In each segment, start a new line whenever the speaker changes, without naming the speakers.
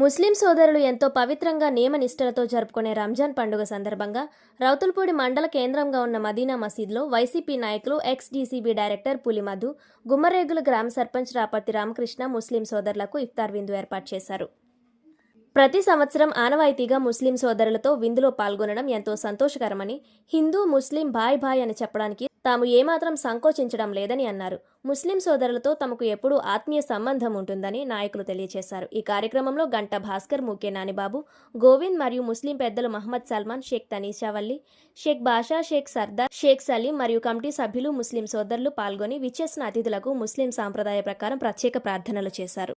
ముస్లిం సోదరులు ఎంతో పవిత్రంగా నియమ నిష్ఠలతో జరుపుకునే రంజాన్ పండుగ సందర్భంగా రౌతుల్పూడి మండల కేంద్రంగా ఉన్న మదీనా మసీద్లో వైసీపీ నాయకులు ex DCB director Pulimadhu Gummaregula గ్రామ సర్పంచ్ రాపర్తి రామకృష్ణ ముస్లిం సోదరులకు ఇఫ్తార్ విందు ఏర్పాటు చేశారు. ప్రతి సంవత్సరం ఆనవాయితీగా ముస్లిం సోదరులతో విందులో పాల్గొనడం ఎంతో సంతోషకరమని హిందూ ముస్లిం బాయ్ బాయ్ అని చెప్పడానికి తాము ఏమాత్రం సంకోచించడం లేదని అన్నారు. ముస్లిం సోదరులతో తమకు ఎప్పుడూ ఆత్మీయ సంబంధం ఉంటుందని నాయకులు తెలియజేశారు ఈ కార్యక్రమంలో గంట భాస్కర్ ముఖ్య నానిబాబు గోవింద్ మరియు ముస్లిం పెద్దలు మహమ్మద్ సల్మాన్ షేక్ తనీషావల్లి షేక్ బాషా షేక్ సర్దార్ షేక్ సలీం మరియు కమిటీ సభ్యులు ముస్లిం సోదరులు పాల్గొని విచ్చేసిన అతిథులకు ముస్లిం సాంప్రదాయ ప్రకారం ప్రత్యేక ప్రార్థనలు చేశారు.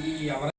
ఈ ఎవరు